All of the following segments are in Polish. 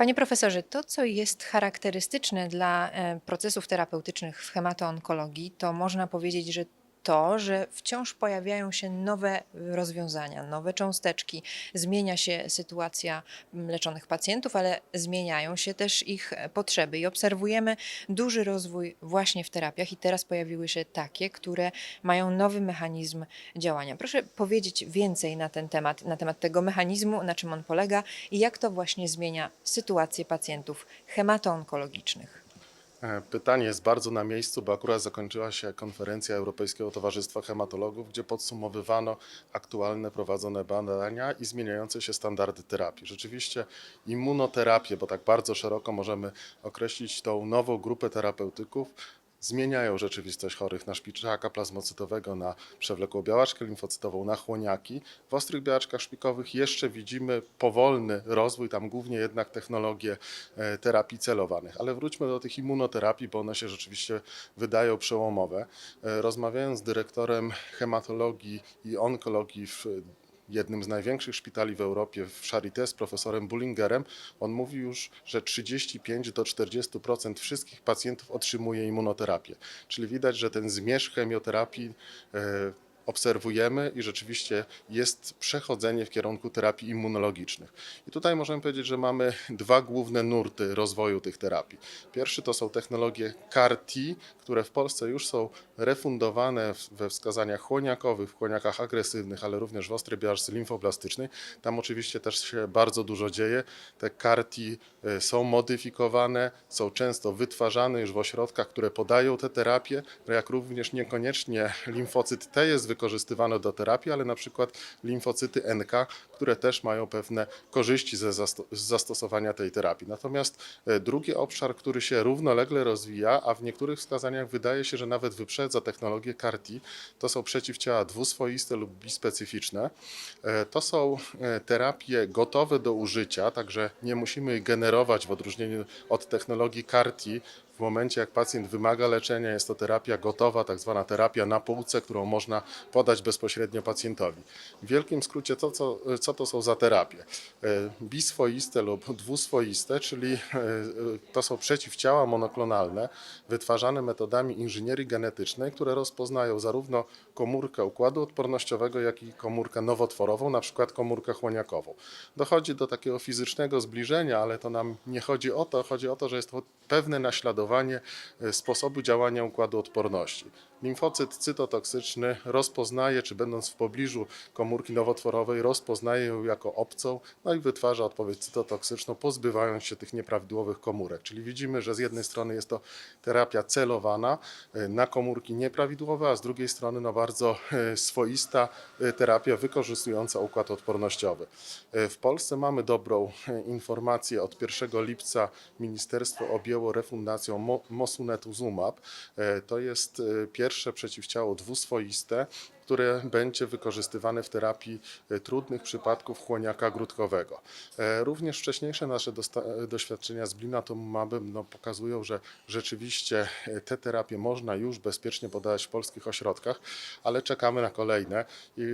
Panie profesorze, to co jest charakterystyczne dla e, procesów terapeutycznych w hematoonkologii, to można powiedzieć, że to, że wciąż pojawiają się nowe rozwiązania, nowe cząsteczki, zmienia się sytuacja m, leczonych pacjentów, ale zmieniają się też ich e, potrzeby i obserwujemy duży rozwój właśnie w terapiach i teraz pojawiły się takie, które mają nowy mechanizm działania. Proszę powiedzieć więcej na ten temat, na temat tego mechanizmu, na czym on polega i jak to właśnie zmienia sytuację pacjentów hematoonkologicznych. E, Pytanie jest bardzo na miejscu, bo akurat zakończyła się konferencja Europejskiego Towarzystwa Hematologów, gdzie podsumowywano aktualne prowadzone badania i zmieniające się standardy terapii. Rzeczywiście immunoterapię, bo tak bardzo szeroko możemy określić tą nową grupę terapeutyków, zmieniają rzeczywistość chorych na szpiczaka plazmocytowego, na przewlekłą białaczkę limfocytową, na chłoniaki. W ostrych białaczkach szpikowych jeszcze widzimy powolny rozwój, tam głównie jednak technologie e, terapii celowanych. Ale wróćmy do tych immunoterapii, bo one się rzeczywiście wydają przełomowe. E, Rozmawiając z dyrektorem hematologii i onkologii w jednym z największych szpitali w Europie, w Charité, z profesorem Bullingerem, on mówi już, że 35 do 40% wszystkich pacjentów otrzymuje immunoterapię. Czyli widać, że ten zmierzch chemioterapii e, obserwujemy i rzeczywiście jest przechodzenie w kierunku terapii immunologicznych. I tutaj możemy powiedzieć, że mamy dwa główne nurty rozwoju tych terapii. Pierwszy to są technologie CAR-T, które w Polsce już są refundowane we wskazaniach chłoniakowych, w chłoniakach agresywnych, ale również w ostrej biażce limfoblastycznej. Tam oczywiście też się bardzo dużo dzieje. Te CAR-T y, są modyfikowane, są często wytwarzane już w ośrodkach, które podają te terapie, jak również niekoniecznie limfocyt T jest wykorzystywany do terapii, ale na przykład limfocyty NK, które też mają pewne korzyści ze zasto- z zastosowania tej terapii. Natomiast e, drugi obszar, który się równolegle rozwija, a w niektórych wskazaniach wydaje się, że nawet wyprzedza technologię CAR-T, to są przeciwciała dwuswoiste lub bispecyficzne. E, To są e, terapie gotowe do użycia, także nie musimy generować w odróżnieniu od technologii CAR-T. W momencie, jak pacjent wymaga leczenia, jest to terapia gotowa, tak zwana terapia na półce, którą można podać bezpośrednio pacjentowi. W wielkim skrócie, to, co, co to są za terapie? E, Biswoiste lub dwuswoiste, czyli e, to są przeciwciała monoklonalne, wytwarzane metodami inżynierii genetycznej, które rozpoznają zarówno komórkę układu odpornościowego, jak i komórkę nowotworową, na przykład komórkę chłoniakową. Dochodzi do takiego fizycznego zbliżenia, ale to nam nie chodzi o to, chodzi o to, że jest to pewne naśladowanie e, sposobu działania układu odporności. Limfocyt cytotoksyczny rozpoznaje, czy będąc w pobliżu komórki nowotworowej, rozpoznaje ją jako obcą, no i wytwarza odpowiedź cytotoksyczną, pozbywając się tych nieprawidłowych komórek. Czyli widzimy, że z jednej strony jest to terapia celowana e, na komórki nieprawidłowe, a z drugiej strony no bardzo e, swoista e, terapia wykorzystująca układ odpornościowy. W Polsce mamy dobrą informację. Od 1 lipca ministerstwo objęło refundacją mo- Mosunetuzumab. To jest e, pierwsze przeciwciało dwuswoiste, które będzie wykorzystywane w terapii e, trudnych przypadków chłoniaka grudkowego. E, Również wcześniejsze nasze e, doświadczenia z blinatumabem no, pokazują, że rzeczywiście te terapie można już bezpiecznie podawać w polskich ośrodkach, ale czekamy na kolejne i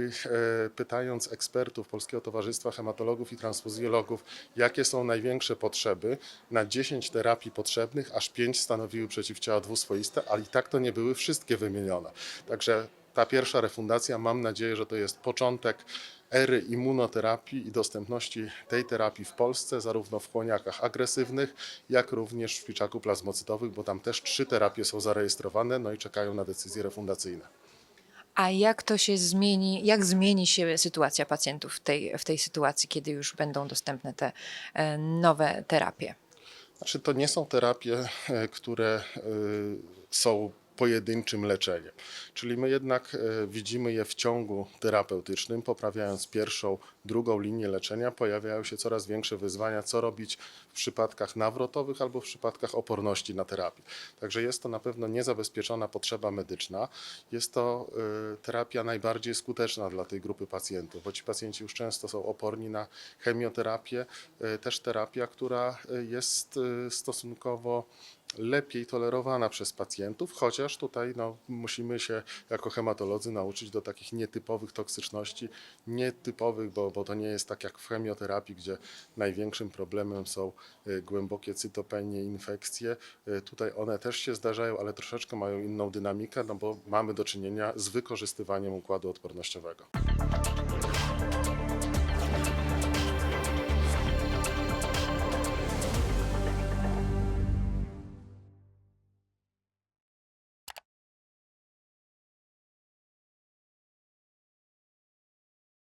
pytając ekspertów Polskiego Towarzystwa Hematologów i Transfuzjologów, jakie są największe potrzeby, na 10 terapii potrzebnych aż 5 stanowiły przeciwciała dwuswoiste, ale i tak to nie były wszystkie wymienione. Także ta pierwsza refundacja, mam nadzieję, że to jest początek ery immunoterapii i dostępności tej terapii w Polsce, zarówno w chłoniakach agresywnych, jak również w szpiczaku plazmocytowych, bo tam też trzy terapie są zarejestrowane, no i czekają na decyzje refundacyjne. A jak to się zmieni, jak zmieni się sytuacja pacjentów w tej, w tej sytuacji, kiedy już będą dostępne te e, nowe terapie? Znaczy, to nie są terapie, e, które e, są pojedynczym leczeniem. Czyli my jednak e, widzimy je w ciągu terapeutycznym, poprawiając pierwszą, drugą linię leczenia, pojawiają się coraz większe wyzwania, co robić przypadkach nawrotowych albo w przypadkach oporności na terapię. Także jest to na pewno niezabezpieczona potrzeba medyczna. Jest to e, terapia najbardziej skuteczna dla tej grupy pacjentów, bo ci pacjenci już często są oporni na chemioterapię, e, też terapia, która e, jest stosunkowo lepiej tolerowana przez pacjentów, chociaż tutaj no, musimy się jako hematolodzy nauczyć do takich nietypowych toksyczności, nietypowych, bo, bo to nie jest tak jak w chemioterapii, gdzie największym problemem są y, głębokie cytopenie, infekcje. Y, Tutaj one też się zdarzają, ale troszeczkę mają inną dynamikę, no bo mamy do czynienia z wykorzystywaniem układu odpornościowego.